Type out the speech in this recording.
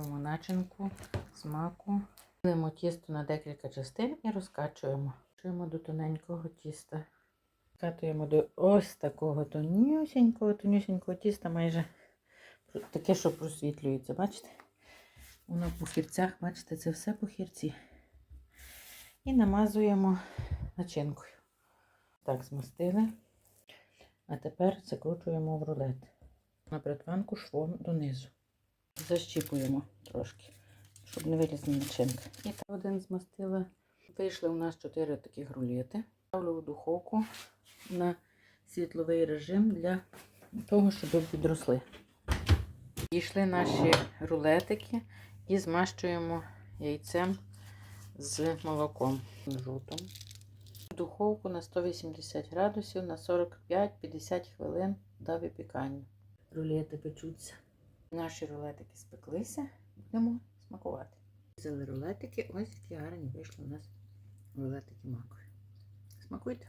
Начинку, смаку. Ділимо тісто на декілька частин і розкачуємо. Качуємо до тоненького тіста. Катуємо до ось такого тонюсінького, тонюсінького тіста, майже таке, що просвітлюється. Бачите? Воно в пухірцях, бачите, це все пухірці. І намазуємо начинкою. Так, змастили. А тепер закручуємо в рулет. На притванку швом донизу. Защіпуємо трошки, щоб не вилізла начинка. І так один змастила. Вийшли у нас 4 таких рулети. Ставлю в духовку на світловий режим для того, щоб підросли. Пішли наші рулетики і змащуємо яйцем з молоком жовтим. Духовку на 180 градусів на 45-50 хвилин до випікання. Рулети печуться. Наші рулетики спеклися, будемо смакувати. Взяли рулетики, ось які гарні вийшли у нас рулетики макові. Смакуйте!